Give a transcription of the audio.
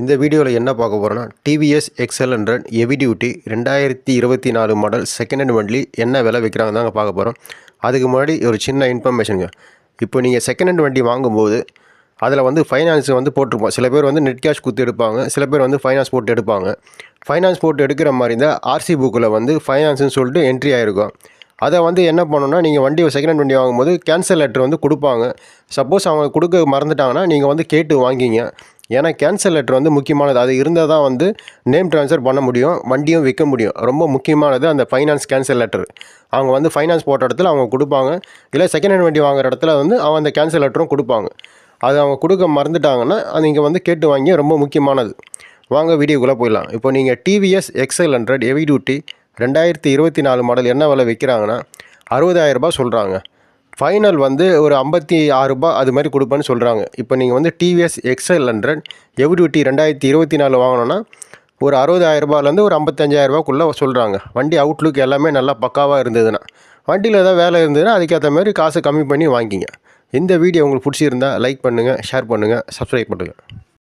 இந்த வீடியோவில் என்ன பார்க்க போகிறோன்னா TVS XL hundred heavy duty ரெண்டாயிரத்தி இருபத்தி நாலு மாடல் செகண்ட் ஹேண்ட் வண்டி என்ன விலை விற்கிறாங்க தாங்க பார்க்க போகிறோம் அதுக்கு முன்னாடி ஒரு சின்ன இன்ஃபர்மேஷனுங்க இப்போ நீங்கள் செகண்ட் ஹேண்ட் வண்டி வாங்கும்போது அதில் வந்து ஃபைனான்ஸ் வந்து போட்டிருப்போம். சில பேர் வந்து நெட் கேஷ் குத்து எடுப்பாங்க சில பேர் வந்து ஃபைனான்ஸ் போட்டு எடுப்பாங்க. ஃபைனான்ஸ் போட்டு எடுக்கிற மாதிரி இருந்தால் ஆர்சி புக்கில் வந்து ஃபைனான்ஸ்னு சொல்லிட்டு என்ட்ரி ஆகிருக்கும் அதை வந்து என்ன பண்ணணும்னா நீங்கள் வண்டி செகண்ட் ஹேண்ட் வண்டி வாங்கும்போது கேன்சல் லெட்டர் வந்து கொடுப்பாங்க. சப்போஸ் அவங்க கொடுக்க மறந்துட்டாங்கன்னா நீங்கள் வந்து கேட்டு வாங்கிங்க. ஏன்னா கேன்சல் லெட்டர் வந்து முக்கியமானது. அது இருந்தால் தான் வந்து நேம் ட்ரான்ஸ்ஃபர் பண்ண முடியும் வண்டியும் விற்க முடியும். ரொம்ப முக்கியமானது அந்த ஃபைனான்ஸ் கேன்சல் லெட்டர் அவங்க வந்து ஃபைனான்ஸ் போட்ட இடத்துல அவங்க கொடுப்பாங்க. இல்லை செகண்ட் ஹேண்ட் வண்டி வாங்குற இடத்துல வந்து அவங்க அந்த கேன்சல் லெட்டரும் கொடுப்பாங்க. அது அவங்க கொடுக்க மறந்துட்டாங்கன்னா அது நீங்கள் வந்து கேட்டு வாங்கி ரொம்ப முக்கியமானது. வாங்க வீடியோக்குள்ளே போயிடலாம். இப்போ நீங்கள் TVS XL hundred heavy duty ரெண்டாயிரத்தி இருபத்தி நாலு மாடல் என்ன விலை விற்கிறாங்கன்னா அறுபதாயிரரூபா சொல்கிறாங்க ஃபைனல் வந்து ஒரு ஐம்பத்தி ஆறுரூபா அது மாதிரி கொடுப்பேன்னு சொல்கிறாங்க இப்போ நீங்கள் வந்து டிவிஎஸ் எக்ஸ்எல் ஹண்ட்ரட் எவ்டிவிட்டி ரெண்டாயிரத்தி இருபத்தி நாலு வாங்கினோன்னா ஒரு அறுபதாயிரரூபாலேருந்து ஒரு ஐம்பத்தஞ்சாயிரரூபாக்குள்ளே சொல்கிறாங்க வண்டி அவுட்லுக் எல்லாமே நல்லா பக்காவாக இருந்ததுன்னா. வண்டியில் ஏதாவது வேலை இருந்ததுன்னா அதுக்கேற்ற மாதிரி காசு கம்மி பண்ணி வாங்கிங்க. இந்த வீடியோ உங்களுக்கு பிடிச்சிருந்தா லைக் பண்ணுங்கள் ஷேர் பண்ணுங்கள் சப்ஸ்கிரைப் பண்ணுங்கள்